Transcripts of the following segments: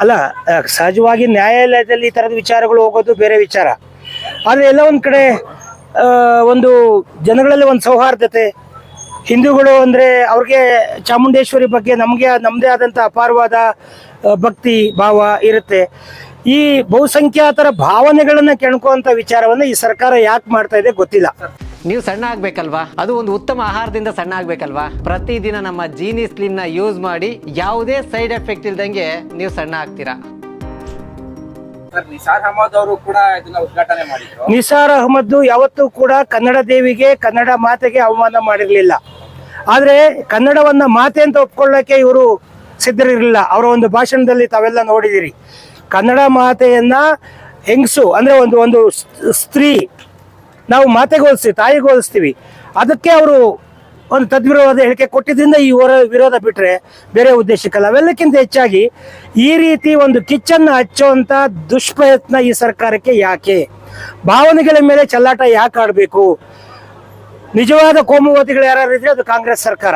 ಅಲ್ಲ ಸಹಜವಾಗಿ ನ್ಯಾಯಾಲಯದಲ್ಲಿ ಈ ಥರದ ವಿಚಾರಗಳು ಹೋಗೋದು ಬೇರೆ ವಿಚಾರ. ಆದರೆ ಎಲ್ಲ ಒಂದು ಕಡೆ ಒಂದು ಜನಗಳಲ್ಲಿ ಒಂದು ಸೌಹಾರ್ದತೆ. ಹಿಂದೂಗಳು ಅಂದರೆ ಅವ್ರಿಗೆ ಚಾಮುಂಡೇಶ್ವರಿ ಬಗ್ಗೆ ನಮಗೆ ನಮ್ಮದೇ ಆದಂಥ ಅಪಾರವಾದ ಭಕ್ತಿ, ಭಾವ ಇರುತ್ತೆ. ಈ ಬಹುಸಂಖ್ಯಾತರ ಭಾವನೆಗಳನ್ನು ಕೆಣ್ಕುವಂಥ ವಿಚಾರವನ್ನು ಈ ಸರ್ಕಾರ ಯಾಕೆ ಮಾಡ್ತಾ ಇದೆ ಗೊತ್ತಿಲ್ಲ. ನೀವು ಸಣ್ಣ ಆಗ್ಬೇಕಲ್ವಾ? ಅದು ಒಂದು ಉತ್ತಮ ಆಹಾರದಿಂದ ಸಣ್ಣ ಆಗ್ಬೇಕಲ್ವಾ? ಪ್ರತಿದಿನ ನಮ್ಮ ಜೀನಿ ಸ್ಲಿಮ್ನ ಯೂಸ್ ಮಾಡಿ ಯಾವುದೇ ಸೈಡ್ ಎಫೆಕ್ಟ್ ಇಲ್ದಂಗೆ ನೀವು ಸಣ್ಣ ಆಗ್ತೀರಾ? ಸರ್ ನಿಸಾರ್ ಅಹಮದ್ ಅವರು ಕೂಡ ಇದನ್ನ ಉದ್ಘಾಟನೆ ಮಾಡಿದ್ರು. ನಿಸಾರ್ ಅಹಮದ್ ಯಾವತ್ತೂ ಕೂಡ ಕನ್ನಡ ದೇವಿಗೆ ಕನ್ನಡ ಮಾತೆಗೆ ಅವಮಾನ ಮಾಡಿರಲಿಲ್ಲ. ಆದರೆ ಕನ್ನಡವನ್ನ ಮಾತೆ ಅಂತ ಒಪ್ಕೊಳ್ಳೋಕೆ ಇವರು ಸಿದ್ಧರಿರಲಿಲ್ಲ. ಅವರ ಒಂದು ಭಾಷಣದಲ್ಲಿ ತಾವೆಲ್ಲ ನೋಡಿದಿರಿ. ಕನ್ನಡ ಮಾತೆಯನ್ನ ಹೆಂಗಸು ಅಂದ್ರೆ ಒಂದು ಒಂದು ಸ್- ಸ್ತ್ರೀ ನಾವು ಮಾತೆಗೆ ಹೋಲಿಸ್ತೀವಿ, ತಾಯಿಗೆ ಹೋಲಿಸ್ತೀವಿ. ಅದಕ್ಕೆ ಅವರು ಒಂದು ತದ್ವಿರೋಧ ಹೇಳಿಕೆ ಕೊಟ್ಟಿದ್ದರಿಂದ ಈ ಹೊರ ವಿರೋಧ ಬಿಟ್ಟರೆ ಬೇರೆ ಉದ್ದೇಶಕ್ಕಲ್ಲ ಅವೆಲ್ಲಕ್ಕಿಂತ ಹೆಚ್ಚಾಗಿ ಈ ರೀತಿ ಒಂದು ಕಿಚ್ಚನ್ನು ಹಚ್ಚುವಂಥ ದುಷ್ಪ್ರಯತ್ನ ಈ ಸರ್ಕಾರಕ್ಕೆ ಯಾಕೆ? ಭಾವನೆಗಳ ಮೇಲೆ ಚಲ್ಲಾಟ ಯಾಕೆ ಆಡಬೇಕು? ನಿಜವಾದ ಕೋಮುವಾದಿಗಳು ಯಾರು ಇದ್ರೆ ಅದು ಕಾಂಗ್ರೆಸ್ ಸರ್ಕಾರ.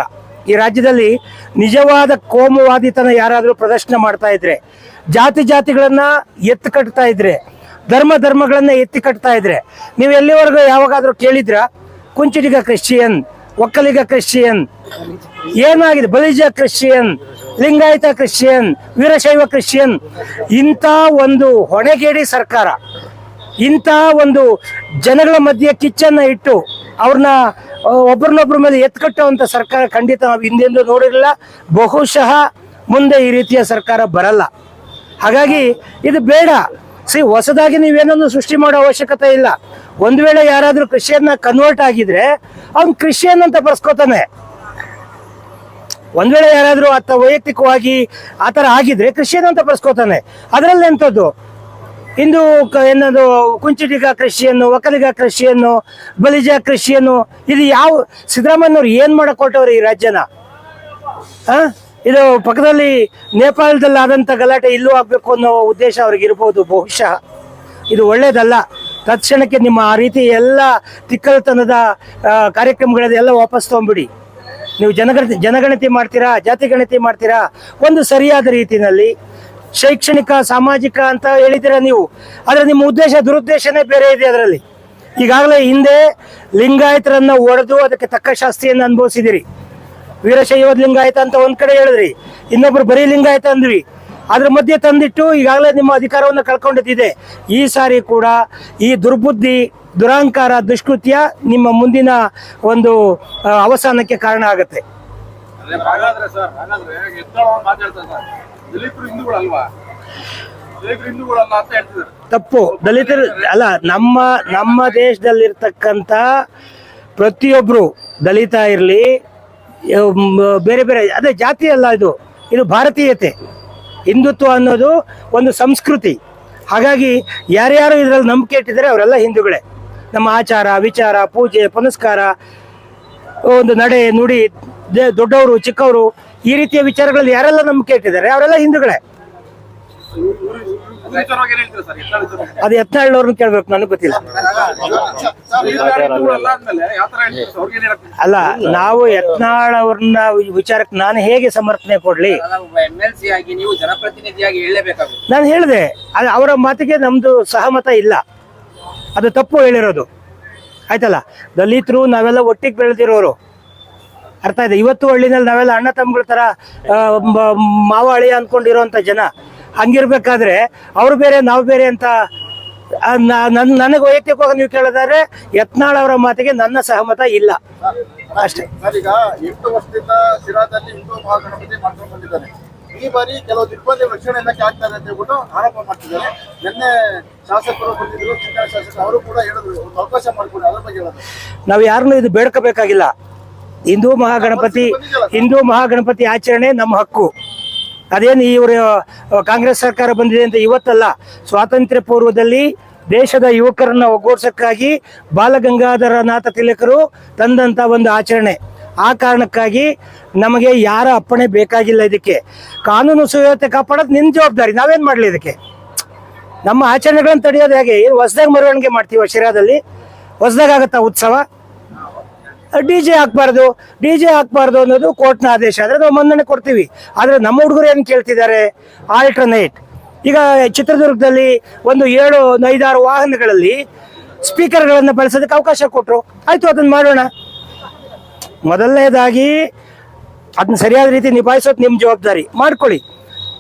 ಈ ರಾಜ್ಯದಲ್ಲಿ ನಿಜವಾದ ಕೋಮುವಾದಿತನ ಯಾರಾದರೂ ಪ್ರದರ್ಶನ ಮಾಡ್ತಾ ಇದ್ರೆ, ಜಾತಿ ಜಾತಿಗಳನ್ನ ಎತ್ತು ಕಟ್ತಾ ಇದ್ರೆ ಧರ್ಮ ಧರ್ಮಗಳನ್ನ ಎತ್ತಿ ಕಟ್ತಾ ಇದ್ರೆ, ನೀವು ಎಲ್ಲಿವರೆಗೂ ಯಾವಾಗಾದ್ರೂ ಕೇಳಿದ್ರ? ಕುಂಚಿಟಿಗ ಕ್ರಿಶ್ಚಿಯನ್, ಒಕ್ಕಲಿಗ ಕ್ರಿಶ್ಚಿಯನ್, ಏನಾಗಿದೆ? Balija Christian, Lingayat Christian, Veerashaiva Christian, ಇಂಥ ಒಂದು ಹೊಣೆಗೇಡಿ ಸರ್ಕಾರ, ಇಂಥ ಒಂದು ಜನಗಳ ಮಧ್ಯೆ ಕಿಚ್ಚನ್ನ ಇಟ್ಟು ಅವ್ರನ್ನ ಒಬ್ಬರನ್ನೊಬ್ಬರ ಮೇಲೆ ಎತ್ಕಟ್ಟುವಂಥ ಸರ್ಕಾರ ಖಂಡಿತ ನಾವು ಹಿಂದೆಂದೂ ನೋಡಿರಲಿಲ್ಲ. ಬಹುಶಃ ಮುಂದೆ ಈ ರೀತಿಯ ಸರ್ಕಾರ ಬರಲ್ಲ. ಹಾಗಾಗಿ ಇದು ಬೇಡ. ಸಿ ಹೊಸದಾಗಿ ನೀವೇನನ್ನು ಸೃಷ್ಟಿ ಮಾಡೋ ಅವಶ್ಯಕತೆ ಇಲ್ಲ. ಒಂದು ವೇಳೆ ಯಾರಾದರೂ ಕೃಷಿಯನ್ನ ಕನ್ವರ್ಟ್ ಆಗಿದ್ರೆ, ಅವ್ನು ಕ್ರಿಶ್ಚಿಯನ್ ಅಂತ ಬರ್ಸ್ಕೊತಾನೆ. ಒಂದ್ ವೇಳೆ ಯಾರಾದರೂ ಆತ ವೈಯಕ್ತಿಕವಾಗಿ ಆ ಥರ ಆಗಿದ್ರೆ ಕ್ರಿಶ್ಚಿಯನ್ ಅಂತ ಬರ್ಸ್ಕೊತಾನೆ. ಅದರಲ್ಲಿ ಎಂಥದ್ದು ಇಂದು ಏನದು, ಕುಂಚಿಟಿಗ ಕೃಷಿಯನ್ನು, ಒಕ್ಕಲಿಗ ಕೃಷಿಯನ್ನು, ಬಲಿಜ ಕೃಷಿಯನ್ನು, ಇದು ಯಾವ, ಸಿದ್ದರಾಮಯ್ಯನವ್ರು ಏನ್ ಮಾಡಕ್ ಕೊಟ್ಟವ್ರು ಈ ರಾಜ್ಯನ? ಇದು ಪಕ್ಕದಲ್ಲಿ ನೇಪಾಳದಲ್ಲಿ ಆದಂತ ಗಲಾಟೆ ಇಲ್ಲೂ ಆಗಬೇಕು ಅನ್ನೋ ಉದ್ದೇಶ ಅವ್ರಿಗಿರ್ಬೋದು ಬಹುಶಃ ಇದು ಒಳ್ಳೇದಲ್ಲ. ತಕ್ಷಣಕ್ಕೆ ನಿಮ್ಮ ಆ ರೀತಿ ಎಲ್ಲ ತಿಕ್ಕಲತನದ ಕಾರ್ಯಕ್ರಮಗಳೆಲ್ಲ ಕಾರ್ಯಕ್ರಮಗಳನ್ನೆಲ್ಲ ವಾಪಸ್ ತಗೊಂಬಿಡಿ ನೀವು ಜನಗಣತಿ ಜನಗಣತಿ ಮಾಡ್ತೀರಾ, ಜಾತಿ ಗಣತಿ ಮಾಡ್ತೀರಾ? ಒಂದು ಸರಿಯಾದ ರೀತಿಯಲ್ಲಿ ಶೈಕ್ಷಣಿಕ, ಸಾಮಾಜಿಕ ಅಂತ ಹೇಳಿದ್ದೀರಾ ನೀವು. ಆದರೆ ನಿಮ್ಮ ಉದ್ದೇಶ, ದುರುದ್ದೇಶನೇ ಬೇರೆ ಇದೆ ಅದರಲ್ಲಿ. ಈಗಾಗಲೇ ಹಿಂದೆ ಲಿಂಗಾಯತರನ್ನು ಒಡೆದು ಅದಕ್ಕೆ ತಕ್ಕ ಶಾಸ್ತಿಯನ್ನು ಅನುಭವಿಸಿದಿರಿ ವೀರಶೈವ ಲಿಂಗಾಯತ ಅಂತ ಒಂದ್ ಕಡೆ ಹೇಳಿದ್ರಿ. ಇನ್ನೊಬ್ರು ಬರೀ ಲಿಂಗಾಯತ ಅಂದ್ವಿ. ಅದ್ರ ಮಧ್ಯೆ ತಂದಿಟ್ಟು ಈಗಾಗಲೇ ನಿಮ್ಮ ಅಧಿಕಾರವನ್ನು ಕಳ್ಕೊಂಡಿದ್ದಿದೆ ಈ ಸಾರಿ ಕೂಡ ಈ ದುರ್ಬುದ್ಧಿ ದುರಾಂಕಾರ ದುಷ್ಕೃತ್ಯ ನಿಮ್ಮ ಮುಂದಿನ ಒಂದು ಅವಸಾನಕ್ಕೆ ಕಾರಣ ಆಗುತ್ತೆ. ತಪ್ಪು. ದಲಿತರು ಅಲ್ಲ ನಮ್ಮ ನಮ್ಮ ದೇಶದಲ್ಲಿರ್ತಕ್ಕಂಥ ಪ್ರತಿಯೊಬ್ಬರು ದಲಿತ ಇರಲಿ ಬೇರೆ ಬೇರೆ, ಅದೇ ಜಾತಿ ಅಲ್ಲ ಇದು. ಇದು ಭಾರತೀಯತೆ. ಹಿಂದುತ್ವ ಅನ್ನೋದು ಒಂದು ಸಂಸ್ಕೃತಿ. ಹಾಗಾಗಿ ಯಾರ್ಯಾರು ಇದರಲ್ಲಿ ನಂಬಿಕೆ ಇಟ್ಟಿದ್ದಾರೆ ಅವರೆಲ್ಲ ಹಿಂದೂಗಳೇ. ನಮ್ಮ ಆಚಾರ, ವಿಚಾರ, ಪೂಜೆ, ಪುನಸ್ಕಾರ, ಒಂದು ನಡೆ, ನುಡಿ ದೊಡ್ಡವರು, ಚಿಕ್ಕವರು, ಈ ರೀತಿಯ ವಿಚಾರಗಳಲ್ಲಿ ಯಾರೆಲ್ಲ ನಂಬಿಕೆ ಇಟ್ಟಿದ್ದಾರೆ? ಅವರೆಲ್ಲ ಹಿಂದೂಗಳೇ. ಅದ್ರ ಎತ್ತ ಏನ್ ಹೇಳ್ತೀರಾ ಸರ್? ಎತ್ತಳ ವಿಚಾರವಾಗಿ. ಅದು ಯತ್ನಾಳ್ನವ್ರನ್ನ ಕೇಳ್ಬೇಕು ನನಗೆ ಗೊತ್ತಿಲ್ಲ. ಅಲ್ಲ ನಾವು ಯತ್ನಾಳ್ ಅವ್ರನ್ನ ವಿಚಾರಕ್ಕೆ ನಾನು ಹೇಗೆ ಸಮರ್ಥನೆ ಕೊಡ್ಲಿ? ನಾನು ಹೇಳಿದೆ ಅದು ಅವರ ಮಾತಿಗೆ ನಮ್ದು ಸಹಮತ ಇಲ್ಲ. ಅದು ತಪ್ಪು ಹೇಳಿರೋದು. ಆಯ್ತಲ್ಲ? ದಲಿತರು ನಾವೆಲ್ಲ ಒಟ್ಟಿಗೆ ಬೆಳೆದಿರೋರು. ಅರ್ಥ ಇದೆ ಇವತ್ತು ಹಳ್ಳಿನಲ್ಲಿ ನಾವೆಲ್ಲ ಅಣ್ಣ ತಮ್ಮಗಳ ತರ ಮಾವ ಅಳಿಯ ಅನ್ಕೊಂಡಿರೋಂಥ ಜನ. ಹಂಗಿರ್ಬೇಕಾದ್ರೆ ಅವ್ರು ಬೇರೆ ನಾವು ಬೇರೆ ಅಂತ ನನ್ನ ನನಗೆ ವೈಯಕ್ತಿಕವಾಗಿ ನೀವು ಕೇಳೋದಾದ್ರೆ ಯತ್ನಾಳ್ ಅವರ ಮಾತಿಗೆ ನನ್ನ ಸಹಮತ ಇಲ್ಲ. ಅಷ್ಟೇ. ಎಂಟು ವರ್ಷದಿಂದ ಶಿರಾದಲ್ಲಿ ಹಿಂದೂ ಮಹಾಗಣಪತಿ ಮಾಡ್ಕೊಂಡು ಬಂದಿದ್ದಾರೆ. ಈ ಬಾರಿ ಕೆಲವು ದಿಗ್ಬಂದಿ ರಕ್ಷಣೆ ಇಲಾಖೆ ಆಗ್ತಾರೆ ಅಂತ ಹೇಳ್ಬಿಟ್ಟು ಆರೋಪ ಮಾಡ್ತಿದ್ದಾರೆ. ನಿನ್ನೆ ಶಾಸಕರು ಬಂದಿದ್ರು ಚಿಕ್ಕ ಶಾಸಕರು ಅವರು ಕೂಡ ಹೇಳಿದ್ರು ಒಂದು ಅವಕಾಶ ಮಾಡ್ಕೊಡಿ ಅದ್ರ ಬಗ್ಗೆ ಹೇಳೋದು. ನಾವು ಯಾರನ್ನೂ ಇದು ಬೇಡ್ಕೋಬೇಕಾಗಿಲ್ಲ. ಹಿಂದೂ ಮಹಾಗಣಪತಿ ಹಿಂದೂ ಮಹಾಗಣಪತಿ ಆಚರಣೆ ನಮ್ಮ ಹಕ್ಕು. ಅದೇನು ಇವರು ಕಾಂಗ್ರೆಸ್ ಸರ್ಕಾರ ಬಂದಿದೆ ಅಂತ ಇವತ್ತಲ್ಲ, ಸ್ವಾತಂತ್ರ್ಯ ಪೂರ್ವದಲ್ಲಿ ದೇಶದ ಯುವಕರನ್ನ ಒಗ್ಗೂಡ್ಸಕ್ಕಾಗಿ ಬಾಲಗಂಗಾಧರನಾಥ ತಿಲಕರು ತಂದಂತ ಒಂದು ಆಚರಣೆ. ಆ ಕಾರಣಕ್ಕಾಗಿ ನಮಗೆ ಯಾರ ಅಪ್ಪಣೆ ಬೇಕಾಗಿಲ್ಲ ಇದಕ್ಕೆ. ಕಾನೂನು ಸುವ್ಯವಸ್ಥೆ ಕಾಪಾಡೋದು ನಿಮ್ಮ ಜವಾಬ್ದಾರಿ, ನಾವೇನ್ ಮಾಡ್ಲಿ ಇದಕ್ಕೆ? ನಮ್ಮ ಆಚರಣೆಗಳನ್ನು ತಡೆಯೋದು ಹೇಗೆ? ಹೊಸದಾಗಿ ಮೆರವಣಿಗೆ ಮಾಡ್ತೀವ ಶಿರಾದಲ್ಲಿ? ಹೊಸದಾಗ ಆಗತ್ತಾ ಉತ್ಸವ? ಡಿ ಜೆ ಹಾಕ್ಬಾರ್ದು, ಡಿ ಜೆ ಹಾಕ್ಬಾರ್ದು ಅನ್ನೋದು ಕೋರ್ಟ್ನ ಆದೇಶ. ಆದರೆ ನಾವು ಮನ್ನಣೆ ಕೊಡ್ತೀವಿ. ಆದರೆ ನಮ್ಮ ಹುಡುಗರು ಏನು ಕೇಳ್ತಿದ್ದಾರೆ? ಆಲ್ಟರ್ನೇಟ್. ಈಗ ಚಿತ್ರದುರ್ಗದಲ್ಲಿ ಒಂದು ಏಳು, ಒಂದು ಐದಾರು ವಾಹನಗಳಲ್ಲಿ ಸ್ಪೀಕರ್ಗಳನ್ನು ಬಳಸೋದಕ್ಕೆ ಅವಕಾಶ ಕೊಟ್ಟರು ಆಯಿತು, ಅದನ್ನ ಮಾಡೋಣ. ಮೊದಲನೇದಾಗಿ ಅದನ್ನ ಸರಿಯಾದ ರೀತಿ ನಿಭಾಯಿಸೋದು ನಿಮ್ಮ ಜವಾಬ್ದಾರಿ. ಮಾಡ್ಕೊಳ್ಳಿ.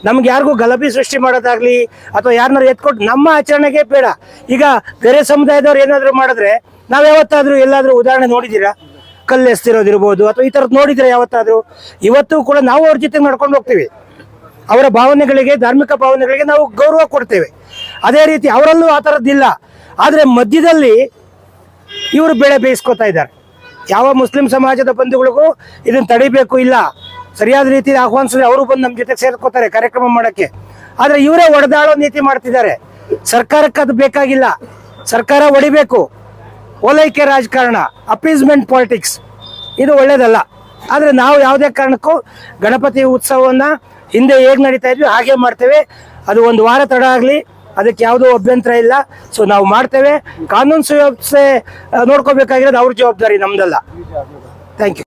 ನಮ್ಗೆ ಯಾರಿಗೂ ಗಲಭೆ ಸೃಷ್ಟಿ ಮಾಡೋದಾಗ್ಲಿ ಅಥವಾ ಯಾರನ್ನಾರು ಎತ್ಕೊಟ್ಟು ನಮ್ಮ ಆಚರಣೆಗೆ ಬೇಡ. ಈಗ ಬೇರೆ ಸಮುದಾಯದವ್ರು ಏನಾದರೂ ಮಾಡಿದ್ರೆ ನಾವು ಯಾವತ್ತಾದರೂ ಎಲ್ಲಾದರೂ ಉದಾಹರಣೆ ನೋಡಿದ್ದೀರಾ? ಕಲ್ಲು ಎಸ್ತಿರೋದಿರ್ಬೋದು ಅಥವಾ ಈ ಥರದ್ದು ನೋಡಿದ್ರೆ ಯಾವತ್ತಾದರೂ, ಇವತ್ತು ಕೂಡ ನಾವು ಅವ್ರ ಜೊತೆ ನಡ್ಕೊಂಡು ಹೋಗ್ತೀವಿ. ಅವರ ಭಾವನೆಗಳಿಗೆ, ಧಾರ್ಮಿಕ ಭಾವನೆಗಳಿಗೆ ನಾವು ಗೌರವ ಕೊಡ್ತೇವೆ. ಅದೇ ರೀತಿ ಅವರಲ್ಲೂ ಆ ಥರದ್ದಿಲ್ಲ ಆದರೆ ಮಧ್ಯದಲ್ಲಿ ಇವರು ಬೆಳೆ ಬೇಯಿಸ್ಕೊತಾ ಇದ್ದಾರೆ. ಯಾವ ಮುಸ್ಲಿಂ ಸಮಾಜದ ಬಂಧುಗಳಿಗೂ ಇದನ್ನು ತಡಿಬೇಕು ಇಲ್ಲ. ಸರಿಯಾದ ರೀತಿಯಲ್ಲಿ ಆಹ್ವಾನಿಸಿದ್ರೆ ಅವರು ಬಂದು ನಮ್ಮ ಜೊತೆ ಸೇರ್ಕೋತಾರೆ ಕಾರ್ಯಕ್ರಮ ಮಾಡೋಕ್ಕೆ. ಆದರೆ ಇವರೇ ಒಡೆದಾಳೋ ನೀತಿ ಮಾಡ್ತಿದ್ದಾರೆ. ಸರ್ಕಾರಕ್ಕೆ ಅದು ಬೇಕಾಗಿಲ್ಲ. ಸರ್ಕಾರ ಹೊಡಿಬೇಕು ಓಲೈಕೆ ರಾಜಕಾರಣ ಅಪೀಸ್ಮೆಂಟ್ ಪಾಲಿಟಿಕ್ಸ್ ಇದು ಒಳ್ಳೇದಲ್ಲ. ಆದರೆ ನಾವು ಯಾವುದೇ ಕಾರಣಕ್ಕೂ ಗಣಪತಿ ಉತ್ಸವವನ್ನು ಹಿಂದೆ ಹೇಗೆ ನಡೀತಾ ಇದ್ವಿ ಹಾಗೆ ಮಾಡ್ತೇವೆ. ಅದು ಒಂದು ವಾರ ತಡ ಆಗಲಿ, ಅದಕ್ಕೆ ಯಾವುದೂ ಅಭ್ಯಂತರ ಇಲ್ಲ. ಸೊ ನಾವು ಮಾಡ್ತೇವೆ. ಕಾನೂನು ಸುವ್ಯವಸ್ಥೆ ನೋಡ್ಕೋಬೇಕಾಗಿರೋದು ಅವ್ರ ಜವಾಬ್ದಾರಿ ನಮ್ದಲ್ಲ. Thank you